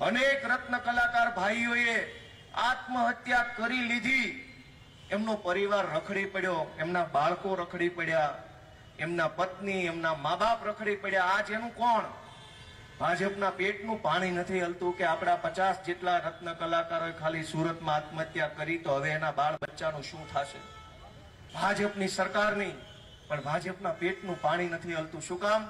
અનેક રત્ન કલાકાર ભાઈઓએ આત્મહત્યા કરી લીધી. એમનો પરિવાર રખડી પડ્યો, એમના બાળકો રખડી પડ્યા, એમના પત્ની, એમના મા બાપ રખડી પડ્યા. આજ એનું કોણ? ભાજપના પેટનું પાણી નથી હલતું કે આપણા પચાસ જેટલા રત્ન કલાકારોએ ખાલી સુરતમાં આત્મહત્યા કરી તો હવે એના બાળ બચ્ચાનું શું થશે? ભાજપની સરકારની, પણ ભાજપના પેટનું પાણી નથી હલતું. શું કામ?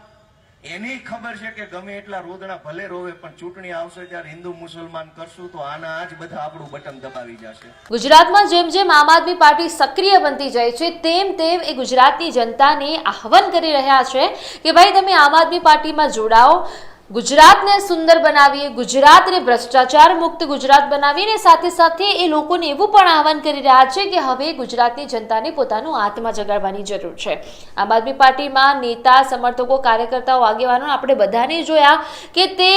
એની ખબર છે કે ગમે એટલા રોદણા ભલે રોવે, પણ ચૂંટણી આવશે ત્યારે હિન્દુ મુસલમાન કરશું તો આના આજ બધા આપણું બટન દબાવી જશે. ગુજરાતમાં જેમ જેમ આમ આદમી પાર્ટી સક્રિય બનતી જાય છે, તેમ તેમ એ ગુજરાતની જનતાને આહવાન કરી રહ્યા છે કે ભાઈ તમે આમ આદમી પાર્ટીમાં જોડાઓ. ગુજરાતને સુંદર બનાવીએ, ગુજરાતને ભ્રષ્ટાચાર મુક્ત ગુજરાત બનાવીને સાથે સાથે એ લોકોને એવું પણ આહવાન કરી રહ્યા છે કે હવે ગુજરાતની જનતાને પોતાનું આત્મા જગાડવાની જરૂર છે. આમ આદમી પાર્ટીમાં નેતા, સમર્થકો, કાર્યકર્તાઓ, આગેવાનો આપણે બધાને જોયા કે તે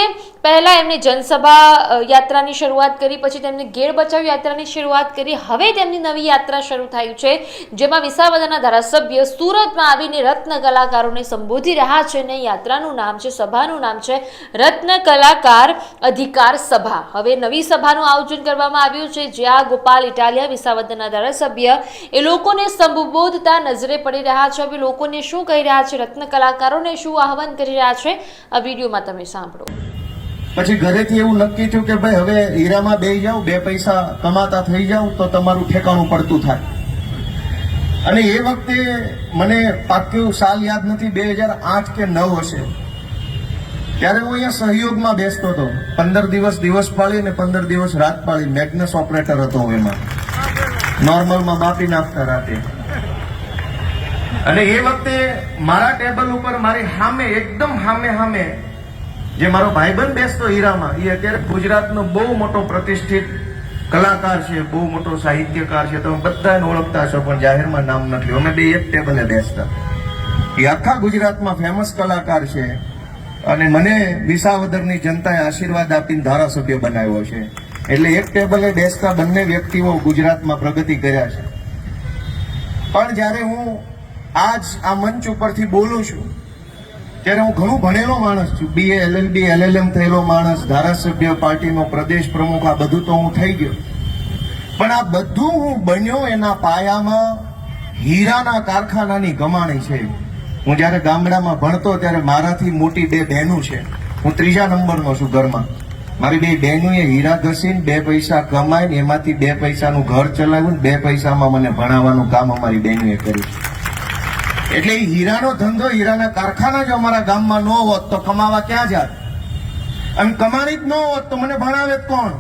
પહેલાં એમને જનસભા યાત્રાની શરૂઆત કરી, પછી તેમને ઘેર બચાવ યાત્રાની શરૂઆત કરી, હવે તેમની નવી યાત્રા શરૂ થઈ છે, જેમાં વિસાવદરના ધારાસભ્ય સુરતમાં આવીને રત્ન કલાકારોને સંબોધી રહ્યા છે ને યાત્રાનું નામ છે, સભાનું નામ છે રત્ન કલાકાર અધિકાર સભા. હવે નવી સભાનું આયોજન કરવામાં આવ્યું છે, જ્યાં ગોપાલ ઇટાલિયા વિસાવદરના ધારાસભ્ય એ લોકોને સંબોધતા નજરે પડી રહ્યા છે. હવે લોકોને શું કહી રહ્યા છે, રત્ન કલાકારોને શું આહવાન કરી રહ્યા છે, આ વિડીયોમાં તમે સાંભળો. પછી ઘરેથી એવું નક્કી થયું કે ભાઈ હવે હીરામાં બે જાઉં, બે પૈસા કમાતા થઈ જાઉં, તો તમારું ઠેકાણું પડતું થાય. અને એ વખતે મને પાક્યું સાલ યાદ નથી, બે હજાર આઠ કે નવ હશે. ત્યારે હું અહીંયા સહયોગમાં બેસતો હતો. પંદર દિવસ દિવસ પાળી અને પંદર દિવસ રાત પાળી. મેગ્નસ ઓપરેટર હતો હું એમાં. નોર્મલમાં માપી નાખતા રાતે. અને એ વખતે મારા ટેબલ ઉપર મારી સામે એકદમ સામે સામે જે મારો ભાઈબંધ બેસતો હીરામાં એ અત્યારે ગુજરાતનો બહુ મોટો પ્રતિષ્ઠિત કલાકાર છે, બહુ મોટો સાહિત્યકાર છે. તમે બધાને ઓળખતા છો પણ જાહેરમાં નામ નથી. અમે બે એક ટેબલે બેસતા. એ આખા ગુજરાતમાં ફેમસ કલાકાર છે. અને મને વિસાવદરની જનતાએ આશીર્વાદ આપીને ધારાસભ્ય બનાવ્યો છે. એટલે એક ટેબલે બેસતા બંને વ્યક્તિઓ ગુજરાતમાં પ્રગતિ કર્યા છે. પણ જ્યારે હું આજ આ મંચ ઉપરથી બોલું છું, ત્યારે હું ઘણું ભણેલો માણસ છું. બીએ એલએલબી એલએલએમ થયેલો માણસ, ધારાસભ્ય, પાર્ટીનો પ્રદેશ પ્રમુખ, આ બધું તો હું થઈ ગયો. પણ આ બધું હું બન્યો એના પાયામાં હીરાના કારખાનાની કમાણી છે. હું જ્યારે ગામડામાં ભણતો ત્યારે મારાથી મોટી બે બહેનો છે. હું ત્રીજા નંબરનો છું ઘરમાં. મારી બે બહેનોએ હીરા ઘસીને બે પૈસા કમાઈને એમાંથી બે પૈસાનું ઘર ચલાવ્યું બે પૈસામાં મને ભણાવવાનું કામ અમારી બહેનોએ કર્યું એટલે એ હીરાનો ધંધો હીરાના કારખાના જો અમારા ગામમાં ન હોત તો કમાવા ક્યાં જાત? અને કમાણી જ ન હોત તો મને ભણાવે કોણ?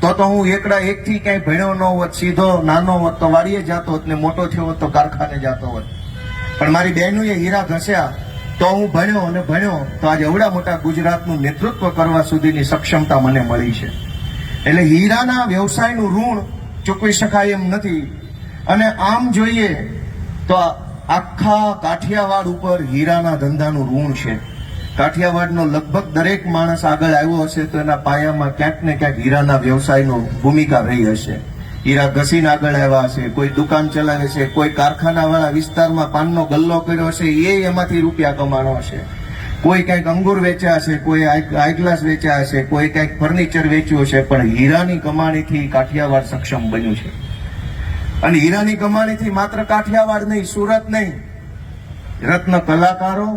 તો તો હું એકડા એકથી ક્યાંય ભણ્યો ન હોત, સીધો નાનો હોત તો વાડીએ જતો હોત ને મોટો થયો હોત તો કારખાને જતો હોત. પણ મારી બહેનોએ હીરા ઘસ્યા તો હું ભણ્યો અને ભણ્યો તો આજે એવડા મોટા ગુજરાતનું નેતૃત્વ કરવા સુધીની સક્ષમતા મને મળી છે. એટલે હીરાના વ્યવસાયનું ઋણ ચૂકવી શકાય એમ નથી. અને આમ જોઈએ તો આખા કાઠિયાવાડ ઉપર હીરાના ધંધાનું ઋણ છે. કાઠિયાવાડનો લગભગ દરેક માણસ આગળ આવ્યો હશે તો એના પાયામાં ક્યાંક ને ક્યાંક હીરાના વ્યવસાયનો ભૂમિકા રહી હશે. હીરા ઘસીને આગળ આવ્યા હશે કોઈ દુકાન ચલાવે છે, કોઈ કારખાના વાળા વિસ્તારમાં પાનનો ગલ્લો કર્યો હશે એ એમાંથી રૂપિયા કમાણો હશે કોઈ કંઈક અંગુર વેચ્યા હશે કોઈ આઈ ગ્લાસ વેચ્યા હશે કોઈ કંઈક ફર્નિચર વેચ્યું હશે પણ હીરાની કમાણીથી કાઠિયાવાડ સક્ષમ બન્યું છે. અને હીરાની કમાણીથી માત્ર કાઠિયાવાડ નહીં, સુરત નહીં. રત્ન કલાકારો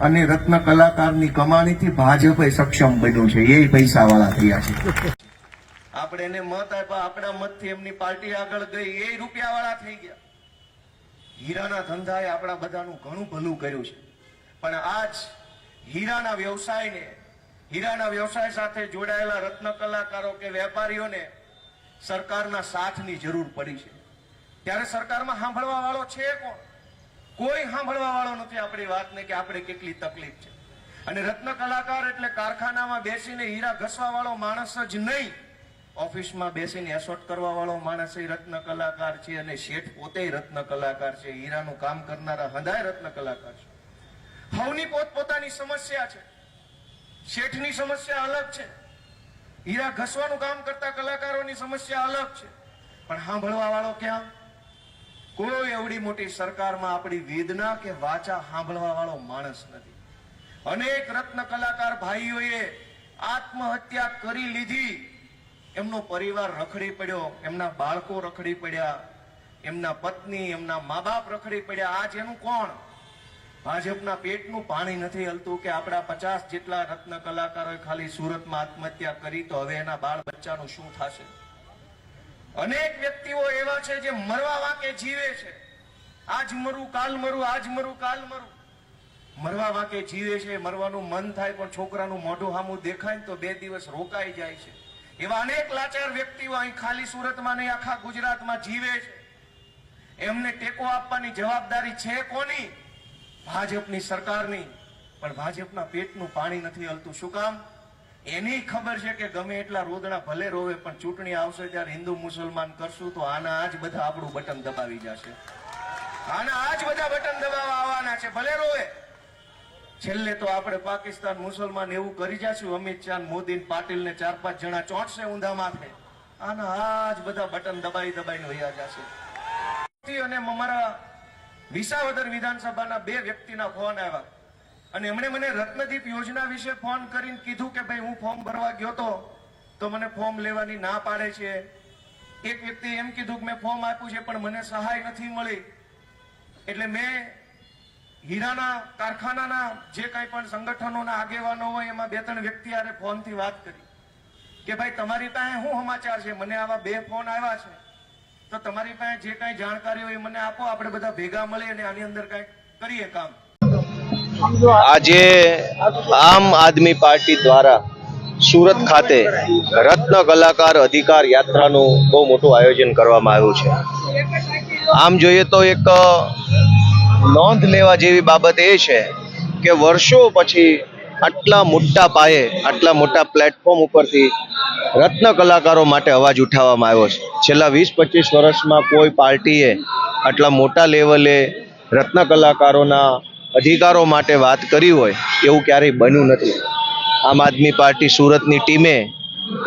અને રત્ન કલાકારની કમાણીથી ભાજપે સક્ષમ બન્યું છે, એ પૈસા વાળા થયા છે. આપણે એને મત આપ્યા, આપણા મતથી એમની પાર્ટી આગળ ગઈ, એ રૂપિયા વાળા થઈ ગયા. હીરાના ધંધાએ આપણા બધાનું ઘણું ભલું કર્યું છે. પણ આજ હીરાના વ્યવસાયને, હીરાના વ્યવસાય સાથે જોડાયેલા રત્ન કલાકારો કે વેપારીઓને સરકારના સાથની જરૂર પડી છે. ત્યારે સરકારમાં સાંભળવા વાળો છે કોણ? કોઈ સાંભળવા વાળો નથી આપણી વાતને કે આપણે કેટલી તકલીફ છે. અને રત્ન કલાકાર એટલે કારખાનામાં બેસીને હીરા ઘસવા વાળો માણસ જ નહીં. ઓફિસમાં બેસીને એસોટ કરવા વાળો માણસ રત્ન કલાકાર છે અને શેઠ પોતે રત્ન કલાકાર છે. હીરાનું કામ કરનારા હદાય રત્ન કલાકાર છે. હવની પોતપોતાની સમસ્યા છે. શેઠની સમસ્યા અલગ છે. હીરા ઘસવાનું કામ કરતા કલાકારોની સમસ્યા અલગ છે. પણ સાંભળવા વાળો ક્યાં? કોઈ એવડી મોટી સરકારમાં આપણી વેદના કે વાચા સાંભળવા વાળો માણસ નથી. અનેક રત્ન કલાકાર ભાઈઓએ આત્મહત્યા કરી લીધી. એમનો પરિવાર રખડી પડ્યો, એમના બાળકો રખડી પડ્યા, એમના પત્ની, એમના મા બાપ રખડી પડ્યા. આજ એનું કોણ? ભાજપના પેટનું પાણી નથી હલતું કે આપણા પચાસ જેટલા રત્ન કલાકારોએ ખાલી સુરતમાં આત્મહત્યા કરી તો હવે એના બાળ બચ્ચાનું શું થશે? અનેક વ્યક્તિઓ એવા છે જે મરવા વાંકે જીવે છે. આજ મરું, કાલ મરું, આજ મરું, કાલ મરું. મરવા વાંકે જીવે છે, મરવાનું મન થાય, પણ છોકરાનું મોઢું સામું દેખાય તો બે દિવસ રોકાઈ જાય છે. એવા અનેક લાચાર વ્યક્તિઓ અહીં ખાલી સુરતમાં નહીં, આખા ગુજરાતમાં જીવે છે. એમને ટેકો આપવાની જવાબદારી છે કોની? ભાજપની સરકારની. પણ ભાજપના પેટનું પાણી નથી હલતું. શું કામ? એની ખબર છે કે ગમે એટલા રોદણા ભલે રોવે, પણ ચૂંટણી આવશે ત્યારે હિન્દુ મુસલમાન કરશું તો આના આજ બધા આપણું બટન દબાવી જશે. આના આજ બધા બટન દબાવવા આવવાના છે. ભલે રોવે છેલ્લે તો આપણે પાકિસ્તાન મુસલમાન એવું કરી જશું, અમિત શાહ મોદી પાટીલ ને ચાર પાંચ જણા ચોંટશે ઊંધા માથે. આના આજ બધા બટન દબાઈ દબાઈને વયા જશે. અને અમારા વિસાવદર વિધાનસભાના બે વ્યક્તિના ફોન આવ્યા. અને એમણે મને રત્નદીપ યોજના વિશે ફોન કરીને કીધું કે ભાઈ, હું ફોર્મ ભરવા ગયો તો તો મને ફોર્મ લેવાની ના પાડે છે. એક વ્યક્તિ એમ કીધું કે મેં ફોર્મ આપ્યું છે, પણ મને સહાય નથી મળી. એટલે મેં હીરાના કારખાનાના જે કાંઈ પણ સંગઠનોના આગેવાનો હોય, એમાં બે ત્રણ વ્યક્તિ આરે ફોનથી વાત કરી કે ભાઈ, તમારી પાસે શું સમાચાર છે? મને આવા બે ફોન આવ્યા છે. તો તમારી પાસે જે કાંઈ જાણકારી હોય મને આપો, આપણે બધા ભેગા મળીએ અને આની અંદર કાંઈક કરીએ કામ. આજે આમ આદમી પાર્ટી દ્વારા સુરત ખાતે રત્ન કલાકાર અધિકાર યાત્રાનું બહુ મોટું આયોજન કરવામાં આવ્યું છે. આમ જોઈએ તો એક નોંધ લેવા જેવી બાબત એ છે કે વર્ષો પછી આટલા મોટા પાયે, આટલા મોટા પ્લેટફોર્મ ઉપરથી રત્ન કલાકારો માટે અવાજ ઉઠાવવામાં આવ્યો છે. છેલ્લા વીસ, પચીસ વર્ષમાં કોઈ પાર્ટીએ આટલા મોટા લેવલે રત્ન કલાકારોના અધિકારો માટે વાત કરી હોય, એવું ક્યારેય બન્યું નથી. આમ આદમી પાર્ટી સુરતની ટીમે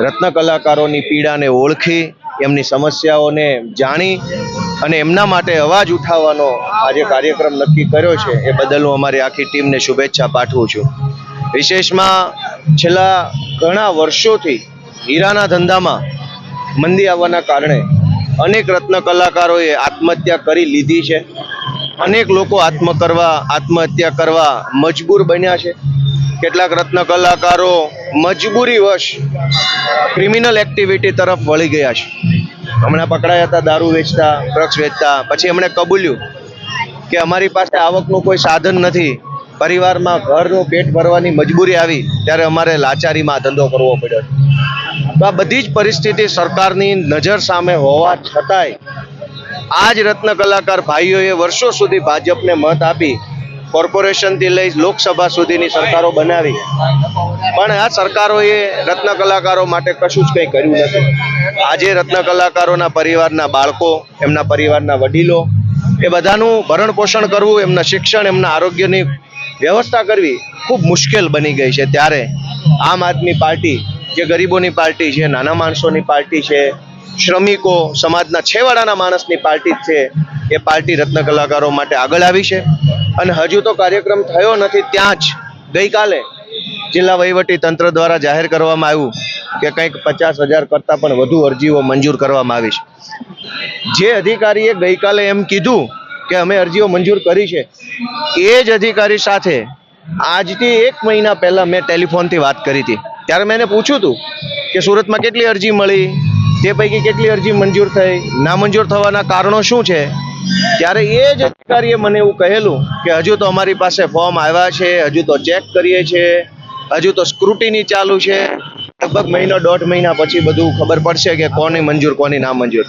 રત્ન કલાકારોની પીડાને ઓળખી એમની સમસ્યાઓને જાણી અને એમના માટે અવાજ ઉઠાવવાનો આજે કાર્યક્રમ નક્કી કર્યો છે. એ બદલ હું અમારી આખી ટીમને શુભેચ્છા પાઠવું છું. વિશેષમાં છેલ્લા ઘણા વર્ષોથી હીરાના ધંધામાં મંદી આવવાના કારણે અનેક રત્ન કલાકારોએ આત્મહત્યા કરી લીધી છે. અનેક લોકો આત્મ કરવા આત્મહત્યા કરવા મજબૂર બન્યા છે. કેટલાક રત્ન કલાકારો મજબૂરીવશ ક્રિમિનલ એક્ટિવિટી તરફ વળી ગયા છે. હમણાં પકડાયા હતા, દારૂ વેચતા ડ્રગ્સ વેચતા, પછી એમણે કબૂલ્યું કે અમારી પાસે આવકનું કોઈ સાધન નથી. પરિવારમાં ઘરનું પેટ ભરવાની મજબૂરી આવી, ત્યારે અમારે લાચારીમાં ધંધો કરવો પડ્યો તો આ બધી જ પરિસ્થિતિ સરકારની નજર સામે હોવા છતાંય, આ જ રત્ન કલાકાર ભાઈઓએ વર્ષો સુધી ભાજપને મત આપી કોર્પોરેશનથી લઈ લોકસભા સુધીની સરકારો બનાવી. પણ આ સરકારોએ રત્ન કલાકારો માટે કશું જ કંઈ કર્યું નથી. આજે રત્ન કલાકારોના પરિવારના બાળકો, એમના પરિવારના વડીલો, એ બધાનું ભરણ પોષણ કરવું, એમના શિક્ષણ, એમના આરોગ્યની વ્યવસ્થા કરવી ખૂબ મુશ્કેલ બની ગઈ છે. ત્યારે આમ આદમી પાર્ટી, જે ગરીબોની પાર્ટી છે, નાના માણસોની પાર્ટી છે, શ્રમિકો, સમાજના છેવાડાના માણસની પાર્ટી છે, એ પાર્ટી રત્ન કલાકારો માટે આગળ આવી છે. અને હજુ તો કાર્યક્રમ થયો નથી, ત્યાં જ ગઈકાલે જિલ્લા વહીવટી તંત્ર દ્વારા જાહેર કરવામાં આવ્યું કે કંઈક પચાસ હજાર કરતાં પણ વધુ અરજીઓ મંજૂર કરવામાં આવી છે. જે અધિકારીએ ગઈકાલે એમ કીધું કે અમે અરજીઓ મંજૂર કરી છે, એ જ અધિકારી સાથે આજથી એક મહિના પહેલાં મેં ટેલિફોનથી વાત કરી હતી. ત્યારે મેં એને પૂછ્યું હતું કે સુરતમાં કેટલી અરજી મળી, તે પૈકી કેટલી અરજી મંજૂર થઈ નામંજૂર થવાના કારણો શું છે? ત્યારે એ જ અધિકારીએ મને એવું કહેલું કે હજુ તો અમારી પાસે ફોર્મ આવ્યા છે, હજુ તો ચેક કરીએ છીએ હજુ તો સ્ક્રુટીની ચાલુ છે. લગભગ મહિનો દોઢ મહિના પછી બધું ખબર પડશે કે કોની મંજૂર, કોની ના મંજૂર.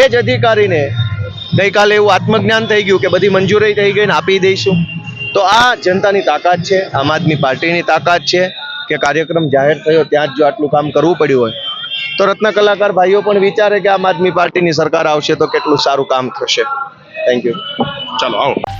એ જ અધિકારીને ગઈકાલે એવું આત્મજ્ઞાન થઈ ગયું કે બધી મંજૂરી થઈ ગઈ ને આપી દઈશું. તો આ જનતાની તાકાત છે, આમ આદમી પાર્ટીની તાકાત છે કે કાર્યક્રમ જાહેર થયો, ત્યાં જ જો આટલું કામ કરવું પડ્યું હોય. તો રત્ન કલાકાર ભાઈઓ પણ વિચારે કે આમ આદમી પાર્ટીની સરકાર આવશે તો કેટલું સારું કામ થશે. થેન્ક યુ ચાલો આવો.